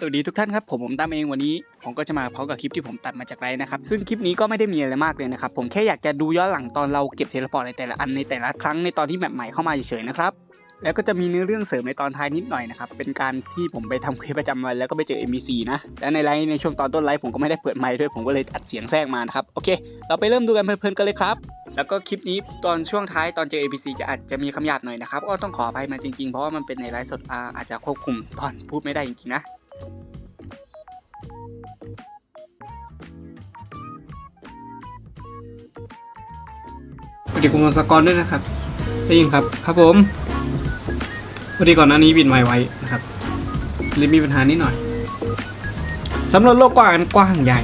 สวัสดีทุกท่านครับผมผมตามเองวันนี้ผมก็จะมาพร้อมกับคลิปที่ผมตัดมาจากไรนะครับซึ่งคลิปนี้ก็ไม่ได้มีอะไรมากเลยนะครับผมแค่อยากจะดูย้อนหลังตอนเราเก็บเทเลพอร์ตในแต่ละอันในแต่ละครั้งในตอนที่แมปใหม่เข้ามาเฉยๆนะครับแล้วก็จะมีเนื้อเรื่องเสริมในตอนท้ายนิดหน่อยนะครับเป็นการที่ผมไปทำเควสประจำวันแล้วก็ไปเจอ NPC นะและในไลฟ์ในช่วงตอนต้นไลฟ์ผมก็ไม่ได้เปิดไมค์ด้วยผมก็เลยอัดเสียงแทรกมานะครับโอเค เราไปเริ่มดูกันเพลินๆกันเลยครับแล้วก็คลิปนี้ตอนช่วงท้ายตอนเจอ APC จะอาจจะมีคำหยาบหน่อยนะครับก็ต้องขออภัยมาจริงๆ เพราะว่ามันเป็นในไลฟ์สดอาอาจจะควบคุมตอนพูดไม่ได้จริงๆนะ วัสดีคุณสกรด้วยนะครับได้ยินครับ ครับผมพอดีก่อนหน้านี้บินไวไว้นะครับเลยมีปัญหานิดหน่อยสำรวจโลกกว้างกว้างใหญ่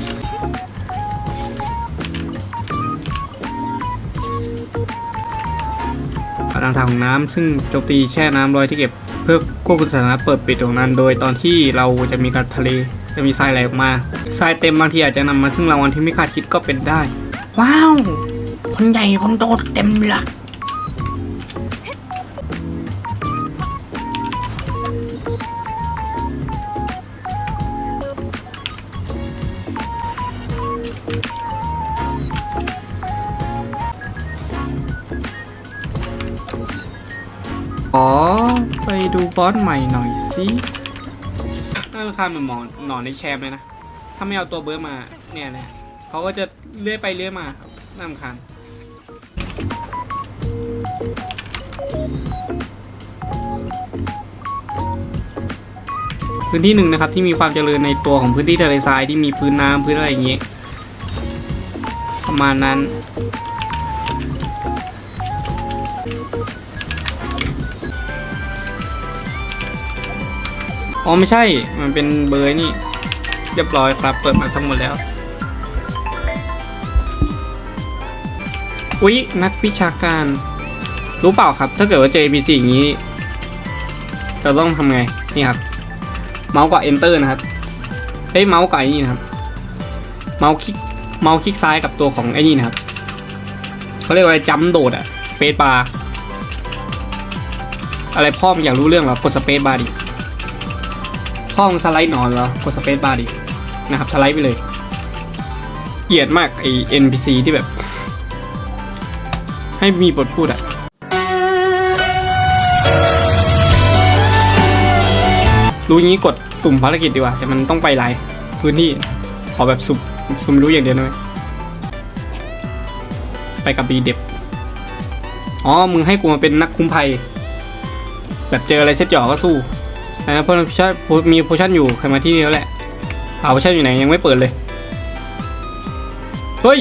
ทางทางของน้ำซึ่งโจมตีแช่น้ำลอยที่เก็บเพื่อควบคุมสถานะเปิดปิดของนั้น โดยตอนที่เราจะมีการทะเลจะมีทรายไหลออกมาทรายเต็มบางทีอาจจะนำมาซึ่งรางวัลที่ไม่คาดคิดก็เป็นได้ ว้าว คนใหญ่คนโตเต็มละขอไปดูบอสใหม่หน่อยสิน่ารำคาญเหมือนหมอนหนอนในแชมป์เลยนะ ถ้าไม่เอาตัวเบิร์ดมาเนี่ยนะเขาก็จะเลื่อยไปเลื่อยมาครับน่ารำคาญ พื้นที่หนึ่งนะครับที่มีความเจริญในตัวของพื้นที่ทะเลทรายที่มีพื้นน้ำพื้นอะไรอย่างเงี้ยประมาณนั้นอ๋อไม่ใช่ มันเป็นเบอร์นี่ เรียบร้อยครับ เปิดมาทั้งหมดแล้ว อุ๊ย นักวิชาการ รู้เปล่าครับ ถ้าเกิดว่าเจอ NPC อย่างนี้เราต้องทำไง นี่ครับ เมาส์กับ enter นะครับ เฮ้ย เมาส์กับไอ้นี่นะครับ เมาส์คลิก เมาส์คลิกซ้ายกับตัวของไอ้นี่นะครับเขาเรียกว่าอะไรจัมโดดอะสเปซบาร์อะไรพ่อมอยากรู้เรื่องเหรอกดสเปซบาร์ดิ พ่อมสไลด์นอนเหรอกดสเปซบาร์ดิ นะครับ สไลด์ไปเลยเกลียดมากไอ NPC ที่แบบ ให้มีบทพูดอะ รู้อย่างนี้กดสุ่มภารกิจดีกว่า แต่มันต้องไปหลายพื้นที่ ขอแบบสุ่มสุ่มรู้อย่างเดียวได้ไหมไปกับบีเด็บอ๋อ มึงให้กูมาเป็นนักคุ้มภัย แบบเจออะไรเซ็ตหยอกก็สู้นะเพราะมีมีโพชั่นอยู่ใครมาที่นี่แล้วแหละเอาโพชั่นอยู่ไหนยังไม่เปิดเลย เฮ้ย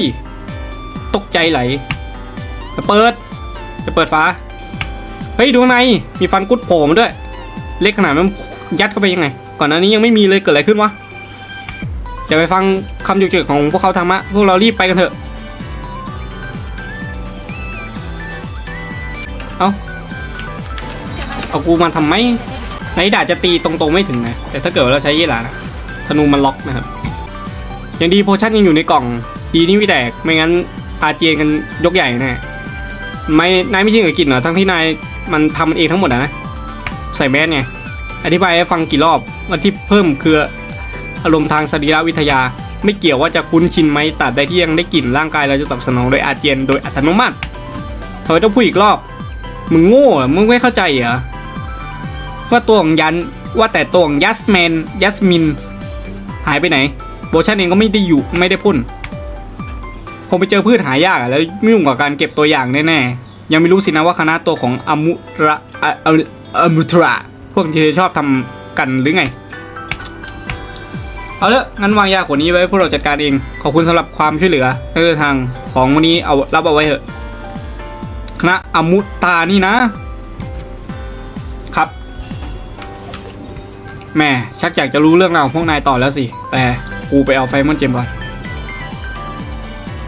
ตกใจไหลจะเปิด จะเปิดฟ้า เฮ้ยดูข้างในมีฟันกุดโผล่มาด้วย เล็กขนาดมัน ยัดเข้าไปยังไง ก่อนหน้านี้ยังไม่มีเลยเกิดอะไรขึ้นวะจะไปฟังคำจุกจิกของพวกเขาทำมะพวกเรารีบไปกันเถอะ เอาเอากูมาทำไมในดาจะตีตรงๆไม่ถึงนะ แต่ถ้าเกิดเราใช้ยี่หร่านะธนูมันล็อกนะครับย่างดีโพชั่นยังอยู่ในกล่อง ดีนี่ไม่แตก ไม่งั้นอาเจียนกันยกใหญ่แน่ไม่นายไม่ชินกับกินเหรอ ทั้งที่นายมันทำมันเองทั้งหมดนะ ใส่แมสไง อธิบายให้ฟังกี่รอบว่าที่เพิ่มคืออารมณ์ทางสรีรวิทยา ไม่เกี่ยวว่าจะคุ้นชินไหมตัดได้ที่ยังได้กลิ่นร่างกายเราจะตอบสนองโดยอาเจียนโดยอัตโนมัติทำไมต้องพูดอีกรอบ มึงโง่มึงไม่เข้าใจเหรอว่าตัวของยันว่าแต่ตัวของยัสแมนยัสมิน หายไปไหนโบชันเองก็ไม่ได้อยู่ไม่ได้พ่นคงไปเจอพืชหายากอะแล้วไม่ยุ่งกับการเก็บตัวอย่างแน่ๆยังไม่รู้สินะว่าคณะตัวของอมุระออะอมุตระ พวกที่ชอบทำกันหรือไง เอาละงั้นวางยาขวดนี้ไว้พวกเราจัดการเอง ขอบคุณสำหรับความช่วยเหลือในเดินทางของวันนี้เอารับเอาไว้เถอะคณะอมุตานี่นะ ครับแม่ชักอยากจะรู้เรื่องราวของพวกนายต่อแล้วสิ แต่กูไปเอาไฟมอนเจมก่อน